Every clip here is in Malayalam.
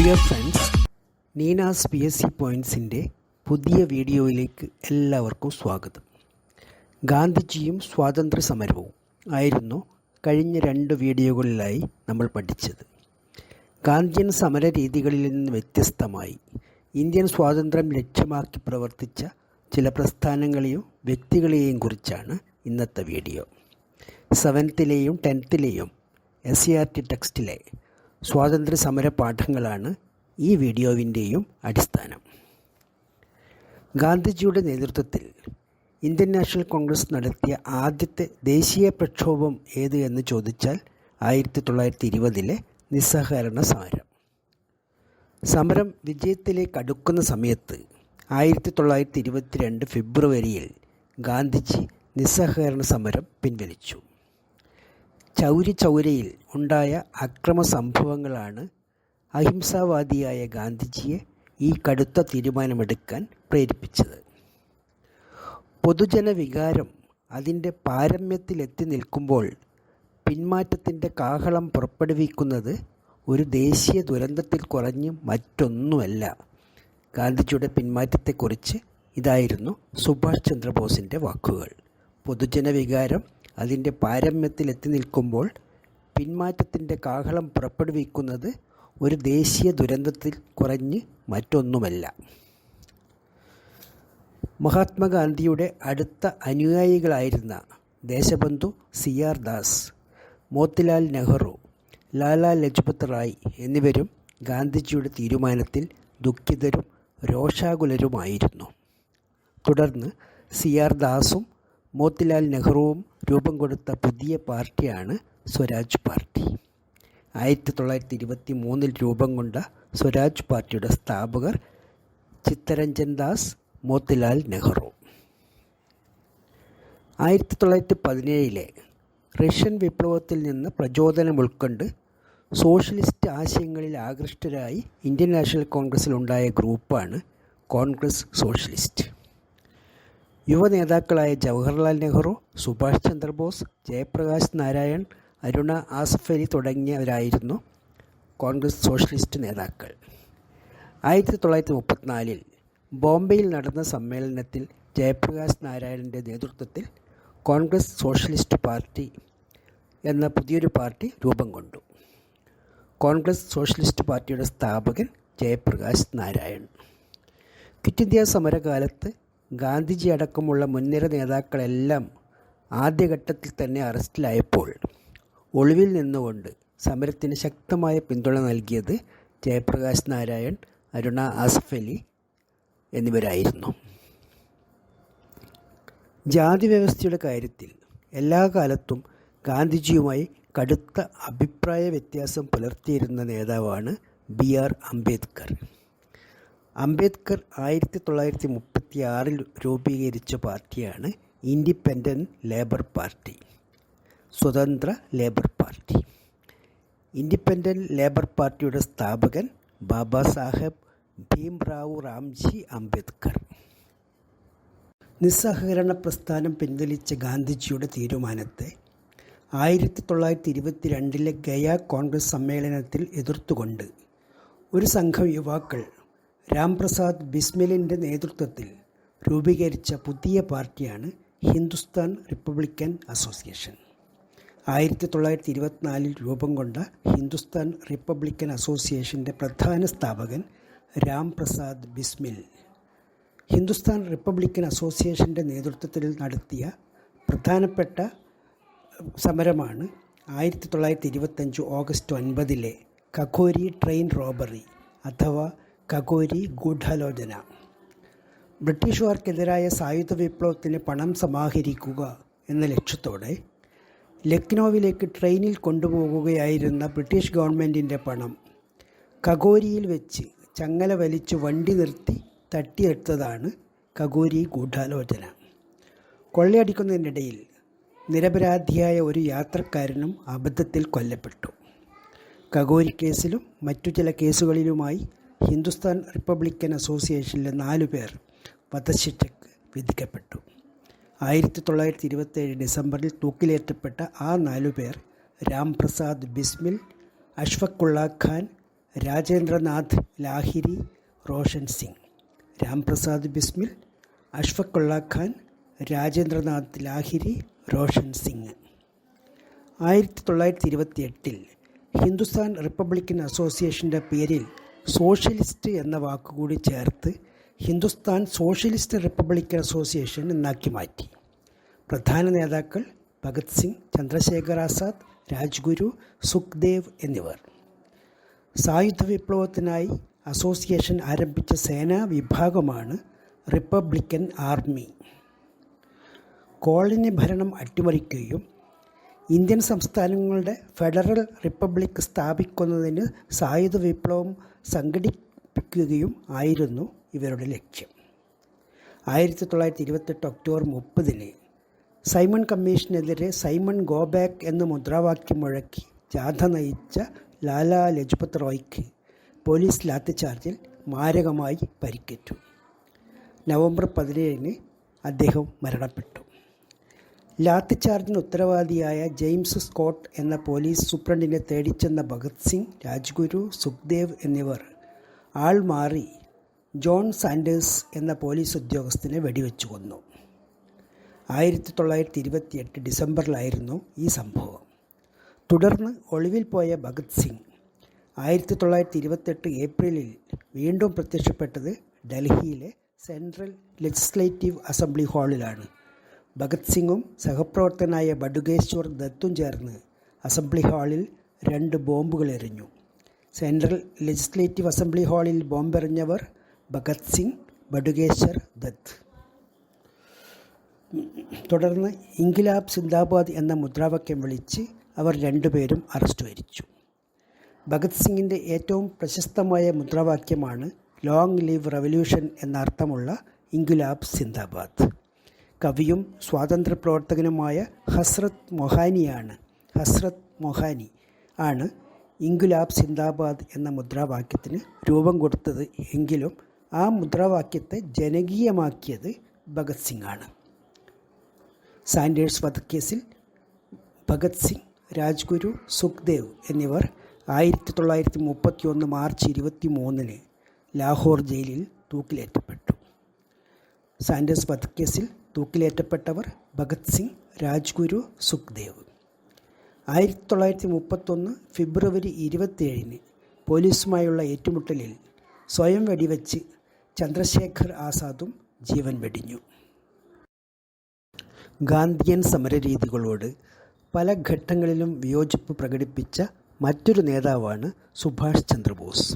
Dear friends Neenas P S C പോയിൻസിന്റെ പുതിയ വീഡിയോയിലേക്ക് എല്ലാവർക്കും സ്വാഗതം. ഗാന്ധിജിയും സ്വാതന്ത്ര്യ സമരവും ആയിരുന്നു കഴിഞ്ഞ രണ്ട് വീഡിയോകളിലായി നമ്മൾ പഠിച്ചത്. ഗാന്ധിയൻ സമര രീതികളിൽ നിന്ന് വ്യത്യസ്തമായി ഇന്ത്യൻ സ്വാതന്ത്ര്യം ലക്ഷ്യമാക്കി പ്രവർത്തിച്ച ചില പ്രസ്ഥാനങ്ങളെയും വ്യക്തികളെയും കുറിച്ചാണ് ഇന്നത്തെ വീഡിയോ. സെവൻത്തിലെയും ടെൻത്തിലെയും എസ് സി ആർ ടി ടെക്സ്റ്റിലെ സ്വാതന്ത്ര്യ സമര പാഠങ്ങളാണ് ഈ വീഡിയോവിന്റെയും അടിസ്ഥാനം. ഗാന്ധിജിയുടെ നേതൃത്വത്തിൽ ഇന്ത്യൻ നാഷണൽ കോൺഗ്രസ് നടത്തിയ ആദ്യത്തെ ദേശീയ പ്രക്ഷോഭം ഏത് എന്ന് ചോദിച്ചാൽ ആയിരത്തി തൊള്ളായിരത്തി ഇരുപതിലെ നിസ്സഹകരണ സമരം. സമരം വിജയത്തിലേക്ക് അടുക്കുന്ന സമയത്ത് ആയിരത്തി തൊള്ളായിരത്തി ഇരുപത്തിരണ്ട് ഫെബ്രുവരിയിൽ ഗാന്ധിജി നിസ്സഹകരണ സമരം പിൻവലിച്ചു. ചൗരി ചൗരയിൽ ഉണ്ടായ അക്രമ സംഭവങ്ങളാണ് അഹിംസാവാദിയായ ഗാന്ധിജിയെ ഈ കടുത്ത തീരുമാനമെടുക്കാൻ പ്രേരിപ്പിച്ചത്. പൊതുജന വികാരം അതിന്റെ പാരമ്യത്തിലെത്തി നിൽക്കുമ്പോൾ പിന്മാറ്റത്തിന്റെ കാഹളം പുറപ്പെടുവിക്കുന്നത് ഒരു ദേശീയ ദുരന്തത്തിൽ കുറഞ്ഞ് മറ്റൊന്നുമല്ല. ഗാന്ധിജിയുടെ പിന്മാറ്റത്തെക്കുറിച്ച് ഇതായിരുന്നു സുഭാഷ് ചന്ദ്രബോസിന്റെ വാക്കുകൾ. പൊതുജന വികാരം അതിന്റെ പാരമ്യത്തിലെത്തി നിൽക്കുമ്പോൾ പിന്മാറ്റത്തിന്റെ കാഹളം പുറപ്പെടുവിക്കുന്നത് ഒരു ദേശീയ ദുരന്തത്തിൽ കുറഞ്ഞ് മറ്റൊന്നുമല്ല. മഹാത്മാഗാന്ധിയുടെ അടുത്ത അനുയായികളായിരുന്ന ദേശബന്ധു സി ആർ ദാസ് മോത്തിലാൽ നെഹ്റു ലാലാ ലജ്പത് റായ് എന്നിവരും ഗാന്ധിജിയുടെ തീരുമാനത്തിൽ ദുഃഖിതരും രോഷാകുലരുമായിരുന്നു. തുടർന്ന് സി ആർ ദാസും മോത്തിലാൽ നെഹ്റുവും രൂപം കൊടുത്ത പുതിയ പാർട്ടിയാണ് സ്വരാജ് പാർട്ടി. ആയിരത്തി തൊള്ളായിരത്തി ഇരുപത്തി മൂന്നിൽ രൂപം കൊണ്ട സ്വരാജ് പാർട്ടിയുടെ സ്ഥാപകർ ചിത്തരഞ്ജൻ ദാസ് മോത്തിലാൽ നെഹ്റു. ആയിരത്തി തൊള്ളായിരത്തി പതിനേഴിലെ റഷ്യൻ വിപ്ലവത്തിൽ നിന്ന് പ്രചോദനം ഉൾക്കൊണ്ട് സോഷ്യലിസ്റ്റ് ആശയങ്ങളിൽ ആകൃഷ്ടരായി ഇന്ത്യൻ നാഷണൽ കോൺഗ്രസ്സിലുണ്ടായ ഗ്രൂപ്പാണ് കോൺഗ്രസ് സോഷ്യലിസ്റ്റ്. യുവ നേതാക്കളായ ജവഹർലാൽ നെഹ്റു സുഭാഷ് ചന്ദ്രബോസ് ജയപ്രകാശ് നാരായൺ അരുണ ആസഫ് അലി തുടങ്ങിയവരായിരുന്നു കോൺഗ്രസ് സോഷ്യലിസ്റ്റ് നേതാക്കൾ. ആയിരത്തി തൊള്ളായിരത്തി മുപ്പത്തിനാലിൽ ബോംബെയിൽ നടന്ന സമ്മേളനത്തിൽ ജയപ്രകാശ് നാരായണന്റെ നേതൃത്വത്തിൽ കോൺഗ്രസ് സോഷ്യലിസ്റ്റ് പാർട്ടി എന്ന പുതിയൊരു പാർട്ടി രൂപം കൊണ്ടു. കോൺഗ്രസ് സോഷ്യലിസ്റ്റ് പാർട്ടിയുടെ സ്ഥാപകൻ ജയപ്രകാശ് നാരായൺ. ക്വിറ്റ് ഇന്ത്യ സമരകാലത്ത് ഗാന്ധിജി അടക്കമുള്ള മുൻനിര നേതാക്കളെല്ലാം ആദ്യഘട്ടത്തിൽ തന്നെ അറസ്റ്റിലായപ്പോൾ ഒളിവിൽ നിന്നുകൊണ്ട് സമരത്തിന് ശക്തമായ പിന്തുണ നൽകിയത് ജയപ്രകാശ് നാരായൺ അരുണ ആസഫ് അലി എന്നിവരായിരുന്നു. ജാതി വ്യവസ്ഥയുടെ കാര്യത്തിൽ എല്ലാ കാലത്തും ഗാന്ധിജിയുമായി കടുത്ത അഭിപ്രായ വ്യത്യാസം പുലർത്തിയിരുന്ന നേതാവാണ് ബി ആർ അംബേദ്കർ. അംബേദ്കർ ആയിരത്തി തൊള്ളായിരത്തി മുപ്പത്തി ആറിൽ രൂപീകരിച്ച പാർട്ടിയാണ് ഇൻഡിപെൻഡന്റ് ലേബർ പാർട്ടി സ്വതന്ത്ര ലേബർ പാർട്ടി. ഇൻഡിപെൻഡന്റ് ലേബർ പാർട്ടിയുടെ സ്ഥാപകൻ ബാബാ സാഹേബ് ഭീംറാവു റാംജി അംബേദ്കർ. നിസ്സഹകരണ പ്രസ്ഥാനം പിൻവലിച്ച ഗാന്ധിജിയുടെ തീരുമാനത്തെ ആയിരത്തി തൊള്ളായിരത്തി ഇരുപത്തി രണ്ടിലെ ഗയ കോൺഗ്രസ് സമ്മേളനത്തിൽ എതിർത്തുകൊണ്ട് ഒരു സംഘം യുവാക്കൾ രാംപ്രസാദ് ബിസ്മിലിന്റെ നേതൃത്വത്തിൽ രൂപീകരിച്ച പുതിയ പാർട്ടിയാണ് ഹിന്ദുസ്ഥാൻ റിപ്പബ്ലിക്കൻ അസോസിയേഷൻ. ആയിരത്തി തൊള്ളായിരത്തി ഇരുപത്തിനാലിൽ രൂപം കൊണ്ട ഹിന്ദുസ്ഥാൻ റിപ്പബ്ലിക്കൻ അസോസിയേഷന്റെ പ്രധാന സ്ഥാപകൻ രാംപ്രസാദ് ബിസ്മിൽ. ഹിന്ദുസ്ഥാൻ റിപ്പബ്ലിക്കൻ അസോസിയേഷന്റെ നേതൃത്വത്തിൽ നടത്തിയ പ്രധാനപ്പെട്ട സമരമാണ് ആയിരത്തി തൊള്ളായിരത്തി ഇരുപത്തഞ്ച് ഓഗസ്റ്റ് ഒൻപതിലെ കഖോരി ട്രെയിൻ റോബറി അഥവാ കഗോരി ഗൂഢാലോചന. ബ്രിട്ടീഷുകാർക്കെതിരായ സായുധ വിപ്ലവത്തിന് പണം സമാഹരിക്കുക എന്ന ലക്ഷ്യത്തോടെ ലക്നൌവിലേക്ക് ട്രെയിനിൽ കൊണ്ടുപോകുകയായിരുന്ന ബ്രിട്ടീഷ് ഗവൺമെന്റിന്റെ പണം കഗോരിയിൽ വെച്ച് ചങ്ങല വലിച്ചു വണ്ടി നിർത്തി തട്ടിയെടുത്തതാണ് കഗോരി ഗൂഢാലോചന. കൊള്ളയടിക്കുന്നതിനിടയിൽ നിരപരാധിയായ ഒരു യാത്രക്കാരനും അബദ്ധത്തിൽ കൊല്ലപ്പെട്ടു. കഗോരി കേസിലും മറ്റു ചില കേസുകളിലുമായി ഹിന്ദുസ്ഥാൻ റിപ്പബ്ലിക്കൻ അസോസിയേഷനിലെ നാലു പേർ വധശിക്ഷയ്ക്ക് വിധിക്കപ്പെട്ടു. ആയിരത്തി തൊള്ളായിരത്തി ഇരുപത്തേഴ് ഡിസംബറിൽ തൂക്കിലേറ്റപ്പെട്ട ആ നാലു പേർ രാംപ്രസാദ് ബിസ്മിൽ അഷ്ഫക്കുള്ള ഖാൻ രാജേന്ദ്രനാഥ് ലാഹിരി റോഷൻ സിംഗ്. രാംപ്രസാദ് ബിസ്മിൽ അഷ്ഫക്കുള്ള ഖാൻ രാജേന്ദ്രനാഥ് ലാഹിരി റോഷൻ സിംഗ്. ആയിരത്തി തൊള്ളായിരത്തി ഇരുപത്തി എട്ടിൽ ഹിന്ദുസ്ഥാൻ റിപ്പബ്ലിക്കൻ അസോസിയേഷന്റെ പേരിൽ സോഷ്യലിസ്റ്റ് എന്ന വാക്കുകൂടി ചേർത്ത് ഹിന്ദുസ്ഥാൻ സോഷ്യലിസ്റ്റ് റിപ്പബ്ലിക്കൻ അസോസിയേഷൻ എന്നാക്കി മാറ്റി. പ്രധാന നേതാക്കൾ ഭഗത് സിംഗ് ചന്ദ്രശേഖർ ആസാദ് രാജ്ഗുരു സുഖ്ദേവ് എന്നിവർ. സായുധ വിപ്ലവത്തിനായി അസോസിയേഷൻ ആരംഭിച്ച സേനാ വിഭാഗമാണ് റിപ്പബ്ലിക്കൻ ആർമി. കോളനി ഭരണം അട്ടിമറിക്കുകയും ഇന്ത്യൻ സംസ്ഥാനങ്ങളുടെ ഫെഡറൽ റിപ്പബ്ലിക് സ്ഥാപിക്കുന്നതിന് സായുധ വിപ്ലവം സംഘടിപ്പിക്കുകയും ആയിരുന്നു ഇവരുടെ ലക്ഷ്യം. ആയിരത്തി തൊള്ളായിരത്തി ഇരുപത്തെട്ട് ഒക്ടോബർ മുപ്പതിന് സൈമൺ കമ്മീഷനെതിരെ സൈമൺ ഗോബാക്ക് എന്ന മുദ്രാവാക്യം മുഴക്കി ജാഥ നയിച്ച ലാലാ ലജ്പത് റോയ്ക്ക് പോലീസ് ലാത്തിച്ചാർജിൽ മാരകമായി പരിക്കേറ്റു. നവംബർ പതിനേഴിന് അദ്ദേഹം മരണപ്പെട്ടു. ലാത്തിച്ചാർജിന് ഉത്തരവാദിയായ ജെയിംസ് സ്കോട്ട് എന്ന പോലീസ് സൂപ്രണ്ടിനെ തേടിച്ചെന്ന ഭഗത് സിംഗ് രാജ്ഗുരു സുഖ്ദേവ് എന്നിവർ ആൾ മാറി ജോൺ സാൻഡേഴ്സ് എന്ന പോലീസ് ഉദ്യോഗസ്ഥനെ വെടിവെച്ചു കൊന്നു. ആയിരത്തി തൊള്ളായിരത്തി ഇരുപത്തിയെട്ട് ഡിസംബറിലായിരുന്നു ഈ സംഭവം. തുടർന്ന് ഒളിവിൽ പോയ ഭഗത് സിംഗ് ആയിരത്തി തൊള്ളായിരത്തി ഇരുപത്തെട്ട് ഏപ്രിലിൽ വീണ്ടും പ്രത്യക്ഷപ്പെട്ടത് ഡൽഹിയിലെ സെൻട്രൽ ലെജിസ്ലേറ്റീവ് അസംബ്ലി ഹാളിലാണ്. ഭഗത് സിംഗും സഹപ്രവർത്തനായ ബഡുകേശ്വർ ദത്തും ചേർന്ന് അസംബ്ലി ഹാളിൽ രണ്ട് ബോംബുകൾ എറിഞ്ഞു. സെൻട്രൽ ലെജിസ്ലേറ്റീവ് അസംബ്ലി ഹാളിൽ ബോംബെറിഞ്ഞവർ ഭഗത് സിംഗ് ബഡുകേശ്വർ ദത്ത്. തുടർന്ന് ഇൻകിലാബ് സിന്ദാബാദ് എന്ന മുദ്രാവാക്യം വിളിച്ച് അവർ രണ്ടുപേരും അറസ്റ്റ് വരിച്ചു. ഭഗത് സിംഗിന്റെ ഏറ്റവും പ്രശസ്തമായ മുദ്രാവാക്യമാണ് ലോങ് ലീവ് റവല്യൂഷൻ എന്നർത്ഥമുള്ള ഇൻകുലാബ് സിന്ദാബാദ്. കവിയും സ്വാതന്ത്ര്യ പ്രവർത്തകനുമായ ഹസ്രത് മൊഹാനിയാണ്. ഹസ്രത് മൊഹാനി ആണ് ഇംഗുലാബ് സിന്ദാബാദ് എന്ന മുദ്രാവാക്യത്തിന് രൂപം കൊടുത്തത് എങ്കിലും ആ മുദ്രാവാക്യത്തെ ജനകീയമാക്കിയത് ഭഗത് സിംഗ് ആണ്. സാൻഡേഴ്സ് വധക്കേസിൽ ഭഗത് സിംഗ് രാജ്ഗുരു സുഖ്ദേവ് എന്നിവർ ആയിരത്തി തൊള്ളായിരത്തി മുപ്പത്തി ഒന്ന് മാർച്ച് ഇരുപത്തി മൂന്നിന് ലാഹോർ ജയിലിൽ തൂക്കിലേറ്റപ്പെട്ടു. സാൻഡേഴ്സ് വധക്കേസിൽ തൂക്കിലേറ്റപ്പെട്ടവർ ഭഗത് സിംഗ് രാജ്ഗുരു സുഖ്ദേവ്. ആയിരത്തി തൊള്ളായിരത്തി മുപ്പത്തൊന്ന് ഫെബ്രുവരി ഇരുപത്തിയേഴിന് പോലീസുമായുള്ള ഏറ്റുമുട്ടലിൽ സ്വയം വെടിവെച്ച് ചന്ദ്രശേഖർ ആസാദും ജീവൻ വെടിഞ്ഞു. ഗാന്ധിയൻ സമരരീതികളോട് പല ഘട്ടങ്ങളിലും വിയോജിപ്പ് പ്രകടിപ്പിച്ച മറ്റൊരു നേതാവാണ് സുഭാഷ് ചന്ദ്രബോസ്.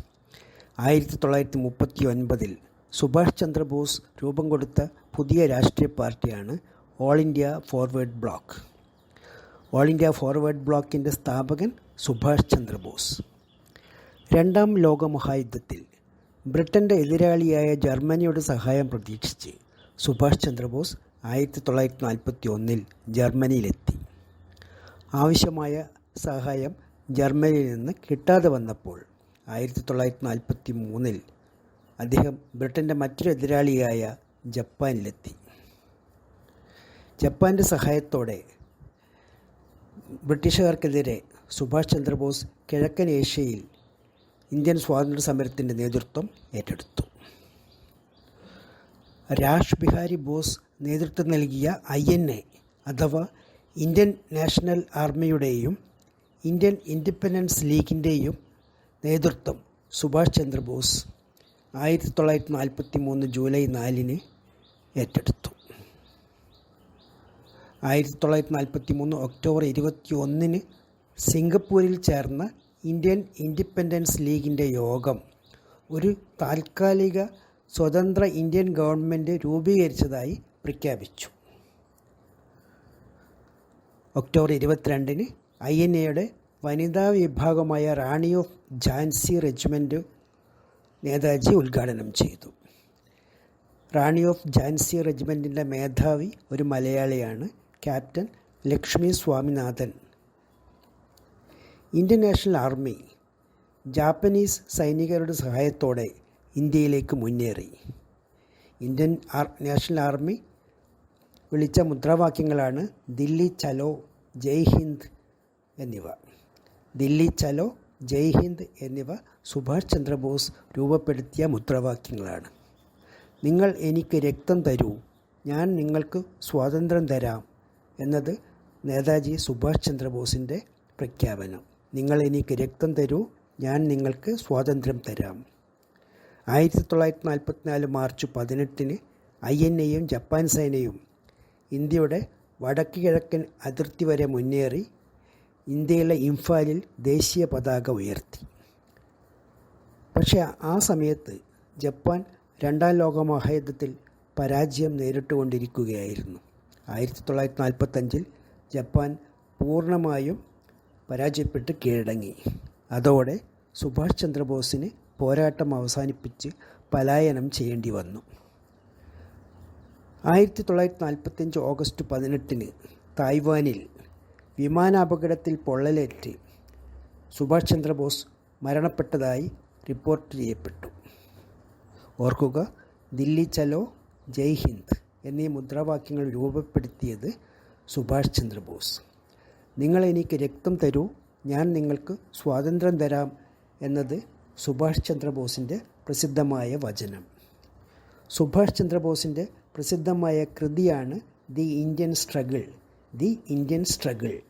ആയിരത്തി തൊള്ളായിരത്തി മുപ്പത്തി ഒൻപതിൽ സുഭാഷ് ചന്ദ്രബോസ് രൂപം കൊടുത്ത പുതിയ രാഷ്ട്രീയ പാർട്ടിയാണ് all India forward bloc all India forward ബ്ലോക്കിന്റെ സ്ഥാപകൻ സുഭാഷ് ചന്ദ്രബോസ്. രണ്ടാം ലോകമഹായുദ്ധത്തിൽ ബ്രിട്ടന്റെ എതിരാളിയായ ജർമ്മനിയുടെ സഹായം പ്രതീക്ഷിച്ച് സുഭാഷ് ചന്ദ്രബോസ് ആയിരത്തി തൊള്ളായിരത്തി നാൽപ്പത്തി ഒന്നിൽ ജർമ്മനിയിലെത്തി. ആവശ്യമായ സഹായം ജർമ്മനിയിൽ നിന്ന് കിട്ടാതെ വന്നപ്പോൾ ആയിരത്തി തൊള്ളായിരത്തി നാൽപ്പത്തി മൂന്നിൽ അദ്ദേഹം ബ്രിട്ടന്റെ മറ്റൊരു എതിരാളിയായ ജപ്പാനിലെത്തി. ജപ്പാന്റെ സഹായത്തോടെ ബ്രിട്ടീഷുകാർക്കെതിരെ സുഭാഷ് ചന്ദ്രബോസ് കിഴക്കൻ ഏഷ്യയിൽ ഇന്ത്യൻ സ്വാതന്ത്ര്യ സമരത്തിന്റെ നേതൃത്വം ഏറ്റെടുത്തു. രാഷ് ബിഹാരി ബോസ് നേതൃത്വം നൽകിയ ഐ എൻ എ അഥവാ ഇന്ത്യൻ നാഷണൽ ആർമിയുടെയും ഇന്ത്യൻ ഇൻഡിപെൻഡൻസ് ലീഗിന്റെയും നേതൃത്വം സുഭാഷ് ചന്ദ്രബോസ് ആയിരത്തി തൊള്ളായിരത്തി നാൽപ്പത്തി മൂന്ന് ജൂലൈ നാലിന് ഏറ്റെടുത്തു. ആയിരത്തി തൊള്ളായിരത്തി നാൽപ്പത്തി മൂന്ന് ഒക്ടോബർ ഇരുപത്തി ഒന്നിന് സിംഗപ്പൂരിൽ ചേർന്ന ഇന്ത്യൻ ഇൻഡിപെൻഡൻസ് ലീഗിന്റെ യോഗം ഒരു താൽക്കാലിക സ്വതന്ത്ര ഇന്ത്യൻ ഗവൺമെന്റ് രൂപീകരിച്ചതായി പ്രഖ്യാപിച്ചു. ഒക്ടോബർ ഇരുപത്തിരണ്ടിന് ഐ എൻ എയുടെ വനിതാ വിഭാഗമായ റാണി ഓഫ് ഝാൻസി റെജിമെന്റ് നേതാജി ഉദ്ഘാടനം ചെയ്തു. റാണി ഓഫ് ജാൻസി റെജിമെന്റിന്റെ മേധാവി ഒരു മലയാളിയാണ് captain Lakshmi Swaminathan. Indian national army Japanese സൈനികരുടെ സഹായത്തോടെ ഇന്ത്യയിലേക്ക് മുന്നേറി. ഇന്ത്യൻ ആർ നാഷണൽ ആർമി വിളിച്ച മുദ്രാവാക്യങ്ങളാണ് ദില്ലി ചലോ ജയ് ഹിന്ദ് എന്നിവ. ദില്ലി ചലോ ജയ് ഹിന്ദ് എന്നിവ സുഭാഷ് ചന്ദ്രബോസ് രൂപപ്പെടുത്തിയ മുദ്രാവാക്യങ്ങളാണ്. നിങ്ങൾ എനിക്ക് രക്തം തരൂ ഞാൻ നിങ്ങൾക്ക് സ്വാതന്ത്ര്യം തരാം എന്നത് നേതാജി സുഭാഷ് ചന്ദ്രബോസിന്റെ പ്രഖ്യാപനം. നിങ്ങൾ എനിക്ക് രക്തം തരൂ ഞാൻ നിങ്ങൾക്ക് സ്വാതന്ത്ര്യം തരാം ആയിരത്തി തൊള്ളായിരത്തി നാൽപ്പത്തിനാല് മാർച്ച് പതിനെട്ടിന് ഐ എൻ എയും ജപ്പാൻ സേനയും ഇന്ത്യയുടെ വടക്ക് കിഴക്കൻ അതിർത്തി വരെ മുന്നേറി ഇന്ത്യയിലെ ഇംഫാലിൽ ദേശീയ പതാക ഉയർത്തി. പക്ഷേ ആ സമയത്ത് ജപ്പാൻ രണ്ടാം ലോക മഹായുദ്ധത്തിൽ പരാജയം നേരിട്ടുകൊണ്ടിരിക്കുകയായിരുന്നു. ആയിരത്തി തൊള്ളായിരത്തി നാൽപ്പത്തഞ്ചിൽ ജപ്പാൻ പൂർണമായും പരാജയപ്പെട്ട് കീഴടങ്ങി. അതോടെ സുഭാഷ് ചന്ദ്രബോസിന് പോരാട്ടം അവസാനിപ്പിച്ച് പലായനം ചെയ്യേണ്ടി വന്നു. ആയിരത്തി തൊള്ളായിരത്തി നാൽപ്പത്തഞ്ച് ഓഗസ്റ്റ് പതിനെട്ടിന് തായ്വാനിൽ വിമാനാപകടത്തിൽ പൊള്ളലേറ്റ് സുഭാഷ് ചന്ദ്രബോസ് മരണപ്പെട്ടതായി റിപ്പോർട്ട് ചെയ്യപ്പെട്ടു. ഓർക്കുക ദില്ലി ചലോ ജയ് ഹിന്ദ് എന്നീ മുദ്രാവാക്യങ്ങൾ രൂപപ്പെടുത്തിയത് സുഭാഷ് ചന്ദ്രബോസ്. നിങ്ങൾ എനിക്ക് രക്തം തരൂ ഞാൻ നിങ്ങൾക്ക് സ്വാതന്ത്ര്യം തരാം എന്നത് സുഭാഷ് ചന്ദ്രബോസിന്റെ പ്രസിദ്ധമായ വചനം. സുഭാഷ് ചന്ദ്രബോസിന്റെ പ്രസിദ്ധമായ കൃതിയാണ് the Indian struggle. The Indian struggle.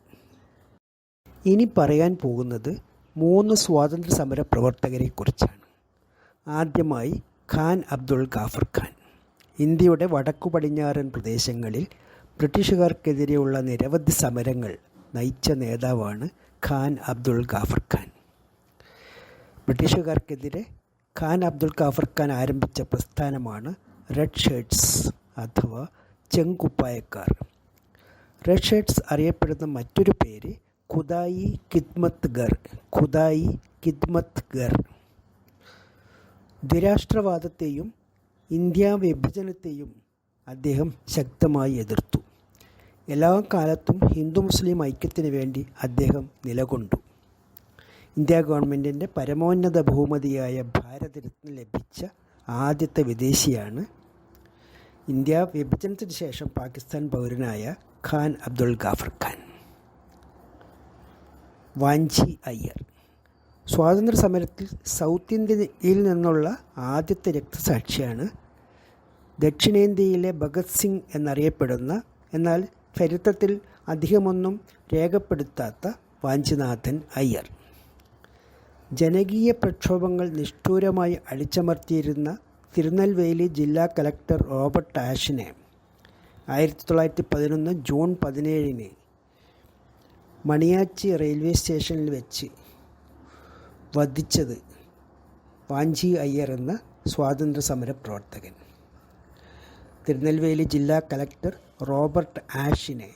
ഇനി പറയാൻ പോകുന്നത് മൂന്ന് സ്വാതന്ത്ര്യ സമര പ്രവർത്തകരെക്കുറിച്ചാണ് ആദ്യമായി ഖാൻ അബ്ദുൾ ഗാഫർ ഖാൻ. ഇന്ത്യയുടെ വടക്കു പടിഞ്ഞാറൻ പ്രദേശങ്ങളിൽ ബ്രിട്ടീഷുകാർക്കെതിരെയുള്ള നിരവധി സമരങ്ങൾ നയിച്ച നേതാവാണ് ഖാൻ അബ്ദുൾ ഗാഫർ ഖാൻ. ബ്രിട്ടീഷുകാർക്കെതിരെ ഖാൻ അബ്ദുൾ ഗാഫർ ഖാൻ ആരംഭിച്ച പ്രസ്ഥാനമാണ് റെഡ് ഷേർട്ട്സ് അഥവാ ചെങ്കുപ്പായക്കാർ. ഷർട്ട്സ് അറിയപ്പെടുന്ന മറ്റൊരു പേര് ഖുദായി കിദ്മത്ത് ഗർ ഖുദായി കിദ്മത്ത് ഗർ. ദ്വിരാഷ്ട്രവാദത്തെയും ഇന്ത്യ വിഭജനത്തെയും അദ്ദേഹം ശക്തമായി എതിർത്തു. എല്ലാ കാലത്തും ഹിന്ദു മുസ്ലിം ഐക്യത്തിന് വേണ്ടി അദ്ദേഹം നിലകൊണ്ടു. ഇന്ത്യ ഗവൺമെന്റിന്റെ പരമോന്നത ബഹുമതിയായ ഭാരതരത്ന ലഭിച്ച ആദ്യത്തെ വിദേശിയാണ് ഇന്ത്യ വിഭജനത്തിന് ശേഷം പാകിസ്ഥാൻ പൗരനായ ഖാൻ അബ്ദുൾ ഗാഫർ ഖാൻ. വാഞ്ചി അയ്യർ. സ്വാതന്ത്ര്യ സമരത്തിൽ സൗത്ത് ഇന്ത്യയിൽ നിന്നുള്ള ആദ്യത്തെ രക്തസാക്ഷിയാണ് ദക്ഷിണേന്ത്യയിലെ ഭഗത് സിംഗ് എന്നറിയപ്പെടുന്ന എന്നാൽ ചരിത്രത്തിൽ അധികമൊന്നും രേഖപ്പെടുത്താത്ത വാഞ്ചിനാഥൻ അയ്യർ. ജനകീയ പ്രക്ഷോഭങ്ങൾ നിഷ്ഠൂരമായി അടിച്ചമർത്തിയിരുന്ന തിരുനെൽവേലി ജില്ലാ കലക്ടർ റോബർട്ട് ആഷിനെ ആയിരത്തി തൊള്ളായിരത്തി പതിനൊന്ന് ജൂൺ പതിനേഴിന് മണിയാച്ചി റെയിൽവേ സ്റ്റേഷനിൽ വെച്ച് വധിച്ചത് വാഞ്ചി അയ്യർ എന്ന സ്വാതന്ത്ര്യ സമര പ്രവർത്തകൻ തിരുനെൽവേലി ജില്ലാ കലക്ടർ റോബർട്ട് ആഷിനെ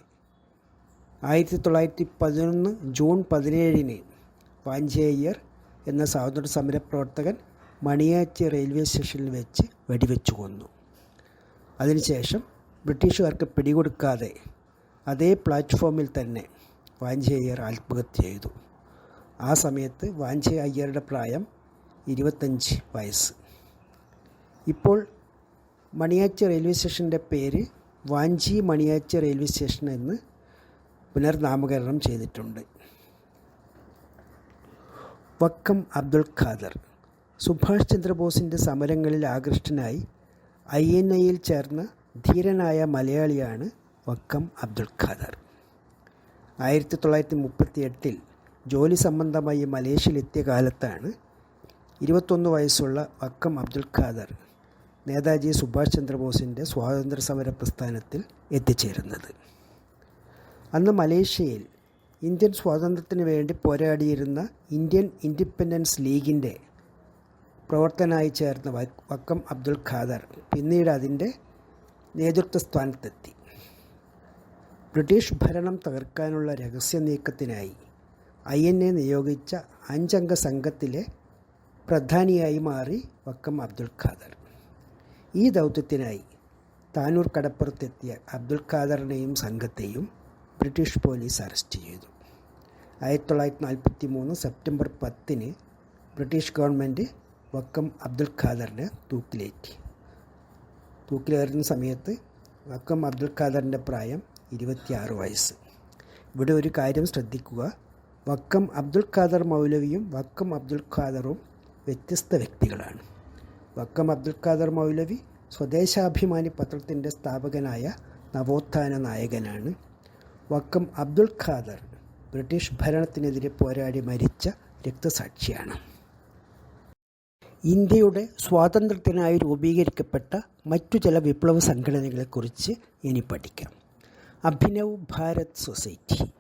ആയിരത്തി തൊള്ളായിരത്തി പതിനൊന്ന് ജൂൺ പതിനേഴിന് വാഞ്ചി അയ്യർ എന്ന സ്വാതന്ത്ര്യ സമര പ്രവർത്തകൻ മണിയാച്ചി റെയിൽവേ സ്റ്റേഷനിൽ വെച്ച് വെടിവെച്ചു കൊന്നു. അതിനുശേഷം ബ്രിട്ടീഷുകാർക്ക് പിടികൊടുക്കാതെ അതേ പ്ലാറ്റ്ഫോമിൽ തന്നെ വാഞ്ചി അയ്യർ ആത്മഹത്യ ചെയ്തു. ആ സമയത്ത് വാഞ്ചി അയ്യരുടെ പ്രായം ഇരുപത്തഞ്ച് വയസ്സ്. ഇപ്പോൾ മണിയാച്ചി റെയിൽവേ സ്റ്റേഷന്റെ പേര് വാഞ്ചി മണിയാച്ചി റെയിൽവേ സ്റ്റേഷൻ എന്ന് പുനർനാമകരണം ചെയ്തിട്ടുണ്ട്. വക്കം അബ്ദുൾ ഖാദർ. സുഭാഷ് ചന്ദ്രബോസിന്റെ സമരങ്ങളിൽ ആകൃഷ്ടനായി ഐ എൻ ഐയിൽ ചേർന്ന ധീരനായ മലയാളിയാണ് വക്കം അബ്ദുൾ ഖാദർ. ആയിരത്തി തൊള്ളായിരത്തി മുപ്പത്തി എട്ടിൽ ജോലി സംബന്ധമായി മലേഷ്യയിലെത്തിയ കാലത്താണ് ഇരുപത്തൊന്ന് വയസ്സുള്ള വക്കം അബ്ദുൾ ഖാദർ നേതാജി സുഭാഷ് ചന്ദ്രബോസിന്റെ സ്വാതന്ത്ര്യ സമര പ്രസ്ഥാനത്തിൽ എത്തിച്ചേരുന്നത്. അന്ന് മലേഷ്യയിൽ ഇന്ത്യൻ സ്വാതന്ത്ര്യത്തിന് വേണ്ടി പോരാടിയിരുന്ന ഇന്ത്യൻ ഇൻഡിപെൻഡൻസ് ലീഗിന്റെ പ്രവർത്തനായി ചേർന്ന വക്കം അബ്ദുൽ ഖാദർ പിന്നീട് അതിന്റെ നേതൃത്വ സ്ഥാനത്തെത്തി ബ്രിട്ടീഷ് ഭരണം തകർക്കാനുള്ള രഹസ്യ നീക്കത്തിനായി ഐ എൻ എ നിയോഗിച്ച അഞ്ചംഗ സംഘത്തിലെ പ്രധാനിയായി മാറി വക്കം അബ്ദുൽ ഖാദർ. ഈ ദൗത്യത്തിനായി താനൂർ കടപ്പുറത്തെത്തിയ അബ്ദുൽ ഖാദറിനെയും സംഘത്തെയും ബ്രിട്ടീഷ് പോലീസ് അറസ്റ്റ് ചെയ്തു. ആയിരത്തി തൊള്ളായിരത്തി നാൽപ്പത്തി മൂന്ന് സെപ്റ്റംബർ പത്തിന് ബ്രിട്ടീഷ് ഗവൺമെന്റ് വക്കം അബ്ദുൽ ഖാദറിനെ തൂക്കിലേറ്റി. തൂക്കിലേറുന്ന സമയത്ത് വക്കം അബ്ദുൽ ഖാദറിന്റെ പ്രായം ഇരുപത്തിയാറ് വയസ്സ്. ഇവിടെ ഒരു കാര്യം ശ്രദ്ധിക്കുക. വക്കം അബ്ദുൽ ഖാദർ മൗലവിയും വക്കം അബ്ദുൽ ഖാദറും വ്യത്യസ്ത വ്യക്തികളാണ്. വക്കം അബ്ദുൽ ഖാദർ മൗലവി സ്വദേശാഭിമാനി പത്രത്തിന്റെ സ്ഥാപകനായ നവോത്ഥാന നായകനാണ്. വക്കം അബ്ദുൽ ഖാദർ ബ്രിട്ടീഷ് ഭരണത്തിനെതിരെ പോരാടി മരിച്ച രക്തസാക്ഷിയാണ്. ഇന്ത്യയുടെ സ്വാതന്ത്ര്യത്തിനായി രൂപീകരിക്കപ്പെട്ട മറ്റു ചില വിപ്ലവ സംഘടനകളെക്കുറിച്ച് ഇനി പഠിക്കാം. അഭിനവ് ഭാരത് സൊസൈറ്റി.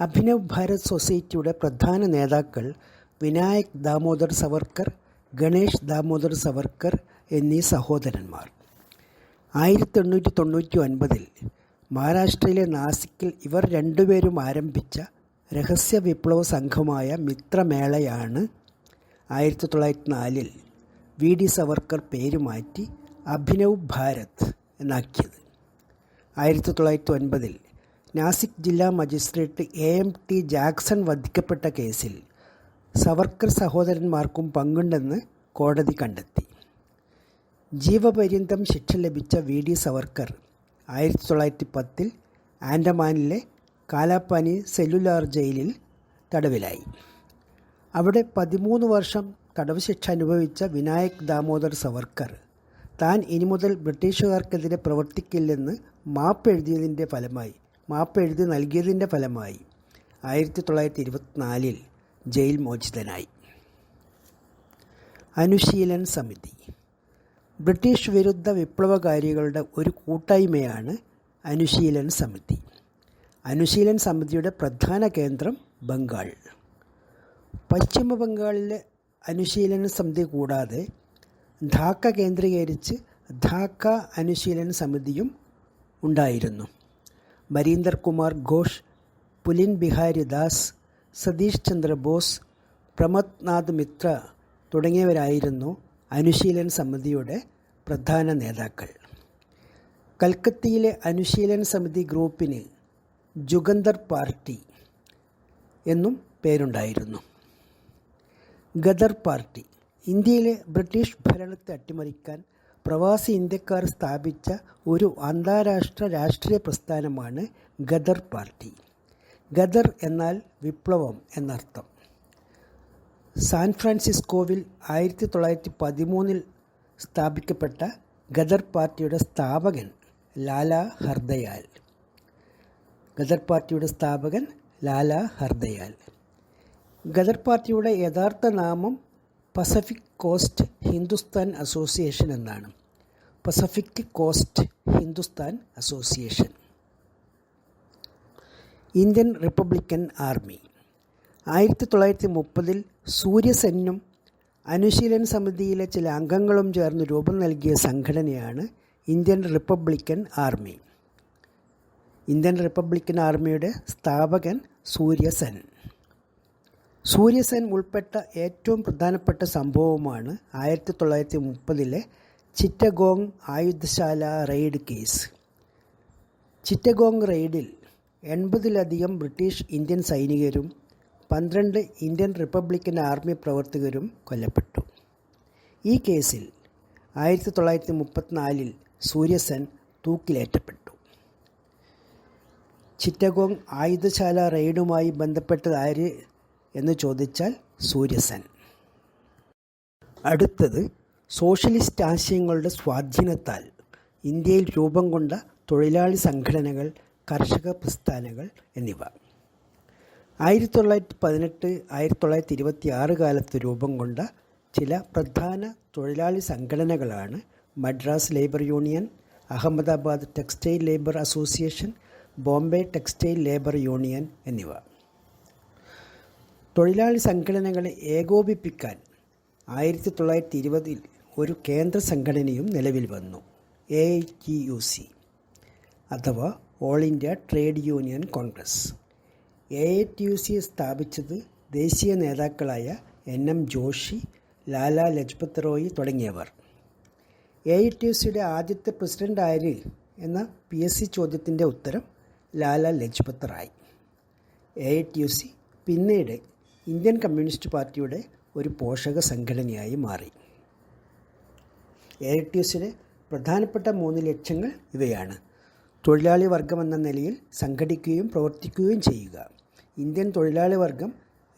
അഭിനവ് ഭാരത് സൊസൈറ്റിയുടെ പ്രധാന നേതാക്കൾ വിനായക് ദാമോദർ സവർക്കർ ഗണേഷ് ദാമോദർ സവർക്കർ എന്നീ സഹോദരന്മാർ. ആയിരത്തി എണ്ണൂറ്റി തൊണ്ണൂറ്റി ഒൻപതിൽ മഹാരാഷ്ട്രയിലെ നാസിക്കിൽ ഇവർ രണ്ടുപേരും ആരംഭിച്ച രഹസ്യ വിപ്ലവ സംഘമായ മിത്രമേളയാണ് ആയിരത്തി തൊള്ളായിരത്തി നാലിൽ വി ഡി സവർക്കർ പേര് മാറ്റി അഭിനവ് ഭാരത് എന്നാക്കിയത്. ആയിരത്തി തൊള്ളായിരത്തി ഒൻപതിൽ നാസിക് ജില്ലാ magistrate A M T Jackson വധിക്കപ്പെട്ട കേസിൽ സവർക്കർ സഹോദരന്മാർക്കും പങ്കുണ്ടെന്ന് കോടതി കണ്ടെത്തി. ജീവപര്യന്തം ശിക്ഷ ലഭിച്ച വി ഡി സവർക്കർ ആയിരത്തി തൊള്ളായിരത്തി പത്തിൽ ആൻഡമാനിലെ കാലാപ്പാനി സെല്ലുലാർ ജയിലിൽ തടവിലായി. അവിടെ പതിമൂന്ന് വർഷം തടവ് ശിക്ഷ അനുഭവിച്ച വിനായക് ദാമോദർ സവർക്കർ. താൻ ഇനി മുതൽ ബ്രിട്ടീഷുകാർക്കെതിരെ പ്രവർത്തിക്കില്ലെന്ന് മാപ്പ് എഴുതിയതിന്റെ ഫലമായി മാപ്പ് എഴുതി നൽകിയതിന്റെ ഫലമായി ആയിരത്തി തൊള്ളായിരത്തി ഇരുപത്തിനാലിൽ ജയിൽ മോചിതനായി. അനുശീലൻ സമിതി. ബ്രിട്ടീഷ് വിരുദ്ധ വിപ്ലവകാരികളുടെ ഒരു കൂട്ടായ്മയാണ് അനുശീലൻ സമിതി. അനുശീലൻ സമിതിയുടെ പ്രധാന കേന്ദ്രം ബംഗാൾ. പശ്ചിമ ബംഗാളിലെ അനുശീലന സമിതി കൂടാതെ ധാക്ക കേന്ദ്രീകരിച്ച് ധാക്ക അനുശീലന സമിതിയും ഉണ്ടായിരുന്നു. മരീന്ദർ കുമാർ ഘോഷ് പുലിൻ ബിഹാരി ദാസ് സതീഷ് ചന്ദ്ര ബോസ് പ്രമത്നാഥ് മിത്ര തുടങ്ങിയവരായിരുന്നു അനുശീലൻ സമിതിയുടെ പ്രധാന നേതാക്കൾ. കൽക്കത്തിയിലെ അനുശീലൻ സമിതി ഗ്രൂപ്പിന് ജുഗന്തർ പാർട്ടി എന്നും പേരുണ്ടായിരുന്നു. Gather party. ഇന്ത്യയിലെ ബ്രിട്ടീഷ് ഭരണത്തെ അട്ടിമറിക്കാൻ പ്രവാസി ഇന്ത്യക്കാർ സ്ഥാപിച്ച ഒരു അന്താരാഷ്ട്ര രാഷ്ട്രീയ പ്രസ്ഥാനമാണ് ഗദർ പാർട്ടി. ഗദർ എന്നാൽ വിപ്ലവം എന്നർത്ഥം. സാൻ ഫ്രാൻസിസ്കോവിൽ ആയിരത്തി തൊള്ളായിരത്തി പതിമൂന്നിൽ സ്ഥാപിക്കപ്പെട്ട ഗദർ പാർട്ടിയുടെ സ്ഥാപകൻ ലാല ഹർദയാൽ. ഗദർ പാർട്ടിയുടെ സ്ഥാപകൻ ലാല ഹർദയാൽ. ഗദർ പാർട്ടിയുടെ യഥാർത്ഥ നാമം പസഫിക് കോസ്റ്റ് ഹിന്ദുസ്ഥാൻ അസോസിയേഷൻ എന്നാണ്. Pacific coast Hindustan association. Indian republican army. ആയിരത്തി തൊള്ളായിരത്തി മുപ്പതിൽ സൂര്യസെന്നും അനുശീലൻ സമിതിയിലെ ചില അംഗങ്ങളും ചേർന്ന് രൂപം നൽകിയ സംഘടനയാണ് Indian republican army. Indian republican ആർമിയുടെ സ്ഥാപകൻ സൂര്യസെൻ. സൂര്യസെൻ ഉൾപ്പെട്ട ഏറ്റവും പ്രധാനപ്പെട്ട സംഭവമാണ് ആയിരത്തി തൊള്ളായിരത്തി മുപ്പതിലെ ചിറ്റഗോങ് ആയുധശാല റെയ്ഡ് കേസ്. ചിറ്റഗോങ് റെയ്ഡിൽ എൺപതിലധികം ബ്രിട്ടീഷ് ഇന്ത്യൻ സൈനികരും പന്ത്രണ്ട് ഇന്ത്യൻ റിപ്പബ്ലിക്കൻ ആർമി പ്രവർത്തകരും കൊല്ലപ്പെട്ടു. ഈ കേസിൽ ആയിരത്തി തൊള്ളായിരത്തി മുപ്പത്തിനാലിൽ സൂര്യസെൻ തൂക്കിലേറ്റപ്പെട്ടു. ചിറ്റഗോങ് ആയുധശാല റെയ്ഡുമായി ബന്ധപ്പെട്ടതാര്? എന്ന് ചോദിച്ചാൽ സൂര്യസൻ. അടുത്തത് സോഷ്യലിസ്റ്റ് ആശയങ്ങളുടെ സ്വാധീനത്താൽ ഇന്ത്യയിൽ രൂപം കൊണ്ട തൊഴിലാളി സംഘടനകൾ കർഷക പ്രസ്ഥാനങ്ങൾ എന്നിവ. ആയിരത്തി തൊള്ളായിരത്തി പതിനെട്ട് ആയിരത്തി തൊള്ളായിരത്തി ഇരുപത്തി ആറ് കാലത്ത് രൂപം കൊണ്ട ചില പ്രധാന തൊഴിലാളി സംഘടനകളാണ് Madras labour union Ahmedabad textile labour association Bombay textile labour union എന്നിവ. തൊഴിലാളി സംഘടനകളെ ഏകോപിപ്പിക്കാൻ ആയിരത്തി തൊള്ളായിരത്തി ഇരുപതിൽ ഒരു കേന്ദ്ര സംഘടനയും നിലവിൽ വന്നു. എ ടി യു സി അഥവാ all India trade union Congress A T U C സ്ഥാപിച്ചത് ദേശീയ നേതാക്കളായ എൻ എം ജോഷി ലാലാ ലജ്പത് റോയ് തുടങ്ങിയവർ. എ ടി യു സിയുടെ ആദ്യത്തെ പ്രസിഡന്റ് ആര് എന്ന പി എസ് സി ചോദ്യത്തിന്റെ ഉത്തരം Lala Lajpat Rai. A T U C പിന്നീട് ഇന്ത്യൻ കമ്മ്യൂണിസ്റ്റ് പാർട്ടിയുടെ ഒരു പോഷക സംഘടനയായി മാറി. എ ഐ ടി യു പ്രധാനപ്പെട്ട മൂന്ന് ലക്ഷ്യങ്ങൾ ഇവയാണ്. തൊഴിലാളി വർഗം എന്ന നിലയിൽ സംഘടിക്കുകയും പ്രവർത്തിക്കുകയും ചെയ്യുക. ഇന്ത്യൻ തൊഴിലാളി വർഗം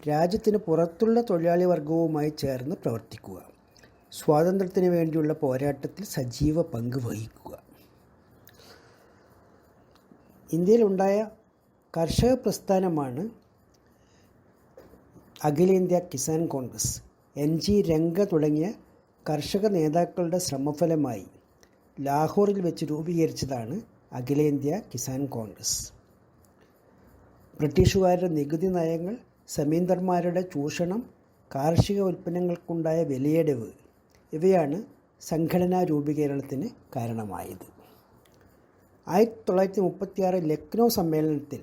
രാജ്യത്തിന് പുറത്തുള്ള തൊഴിലാളി വർഗവുമായി ചേർന്ന് പ്രവർത്തിക്കുക. സ്വാതന്ത്ര്യത്തിന് വേണ്ടിയുള്ള പോരാട്ടത്തിൽ സജീവ പങ്ക് വഹിക്കുക. ഇന്ത്യയിലുണ്ടായ കർഷക പ്രസ്ഥാനമാണ് അഖിലേന്ത്യാ Kisan Congress N G Ranga തുടങ്ങിയ കർഷക നേതാക്കളുടെ ശ്രമഫലമായി ലാഹോറിൽ വെച്ച് രൂപീകരിച്ചതാണ് അഖിലേന്ത്യാ കിസാൻ കോൺഗ്രസ്. ബ്രിട്ടീഷുകാരുടെ നികുതി നയങ്ങൾ സമീന്ദർമാരുടെ ചൂഷണം കാർഷിക ഉൽപ്പന്നങ്ങൾക്കുണ്ടായ വിലയിടിവ് ഇവയാണ് സംഘടനാ രൂപീകരണത്തിന് കാരണമായത്. ആയിരത്തി തൊള്ളായിരത്തി മുപ്പത്തിയാറ് ലക്നൗ സമ്മേളനത്തിൽ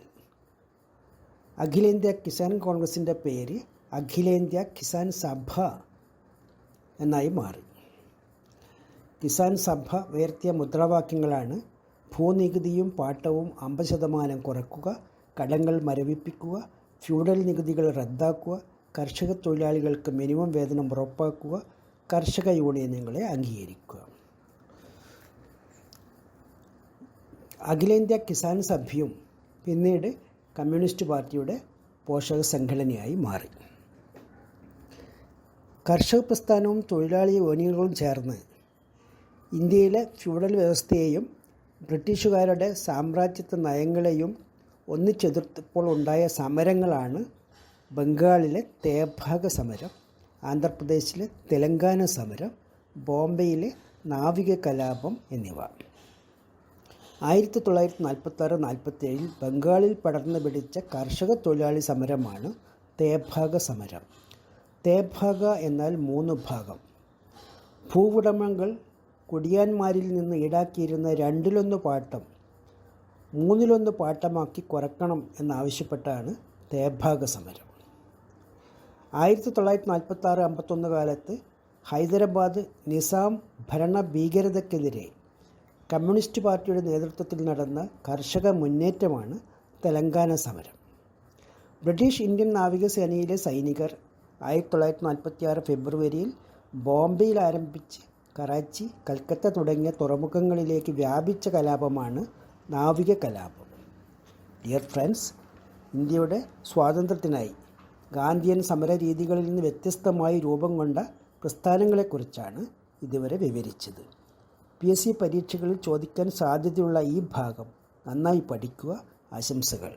അഖിലേന്ത്യാ കിസാൻ കോൺഗ്രസിന്റെ പേര് അഖിലേന്ത്യാ കിസാൻ സഭ എന്നായി മാറി. കിസാൻ സഭ ഉയർത്തിയ മുദ്രാവാക്യങ്ങളാണ് ഭൂനികുതിയും പാട്ടവും അമ്പത് ശതമാനം കുറയ്ക്കുക കടങ്ങൾ മരവിപ്പിക്കുക ഫ്യൂഡൽ നികുതികൾ റദ്ദാക്കുക കർഷക തൊഴിലാളികൾക്ക് മിനിമം വേതനം ഉറപ്പാക്കുക കർഷക യൂണിയനുകളെ അംഗീകരിക്കുക. അഖിലേന്ത്യാ കിസാൻ സഭയും പിന്നീട് കമ്മ്യൂണിസ്റ്റ് പാർട്ടിയുടെ പോഷക സംഘടനയായി മാറി. കർഷക പ്രസ്ഥാനവും തൊഴിലാളി യോനികളും ചേർന്ന് ഇന്ത്യയിലെ ഫ്യൂഡൽ വ്യവസ്ഥയെയും ബ്രിട്ടീഷുകാരുടെ സാമ്രാജ്യത്വ നയങ്ങളെയും ഒന്നിച്ചെതിർത്തപ്പോൾ ഉണ്ടായ സമരങ്ങളാണ് ബംഗാളിലെ തേഭാഗ സമരം ആന്ധ്രാപ്രദേശിലെ തെലങ്കാന സമരം ബോംബെയിലെ നാവിക കലാപം എന്നിവ. ആയിരത്തി തൊള്ളായിരത്തി നാൽപ്പത്താറ് നാൽപ്പത്തേഴിൽ ബംഗാളിൽ പടർന്നു പിടിച്ച കർഷക തൊഴിലാളി സമരമാണ് തേഭാഗ സമരം. തേഭാഗ എന്നാൽ മൂന്ന് ഭാഗം. ഭൂവുടമകൾ കുടിയാന്മാരിൽ നിന്ന് ഈടാക്കിയിരുന്ന രണ്ടിലൊന്ന് പാട്ടം മൂന്നിലൊന്ന് പാട്ടമാക്കി കുറക്കണം എന്നാവശ്യപ്പെട്ടാണ് തേഭാഗ സമരം. ആയിരത്തി തൊള്ളായിരത്തി നാൽപ്പത്തി ആറ് അമ്പത്തൊന്ന് കാലത്ത് ഹൈദരാബാദ് നിസാം ഭരണ ഭീകരതയ്ക്കെതിരെ കമ്മ്യൂണിസ്റ്റ് പാർട്ടിയുടെ നേതൃത്വത്തിൽ നടന്ന കർഷക മുന്നേറ്റമാണ് തെലങ്കാന സമരം. ബ്രിട്ടീഷ് ഇന്ത്യൻ നാവികസേനയിലെ സൈനികർ ആയിരത്തി തൊള്ളായിരത്തി നാൽപ്പത്തി ആറ് ഫെബ്രുവരിയിൽ ബോംബെയിൽ ആരംഭിച്ച് കറാച്ചി കൽക്കത്ത തുടങ്ങിയ തുറമുഖങ്ങളിലേക്ക് വ്യാപിച്ച കലാപമാണ് നാവിക കലാപം. ഡിയർ ഫ്രണ്ട്സ് ഇന്ത്യയുടെ സ്വാതന്ത്ര്യത്തിനായി ഗാന്ധിയൻ സമര രീതികളിൽ നിന്ന് വ്യത്യസ്തമായി രൂപം കൊണ്ട പ്രസ്ഥാനങ്ങളെക്കുറിച്ചാണ് ഇതുവരെ വിവരിച്ചത്. പി എസ് സി പരീക്ഷകളിൽ ചോദിക്കാൻ സാധ്യതയുള്ള ഈ ഭാഗം നന്നായി പഠിക്കുക. ആശംസകൾ.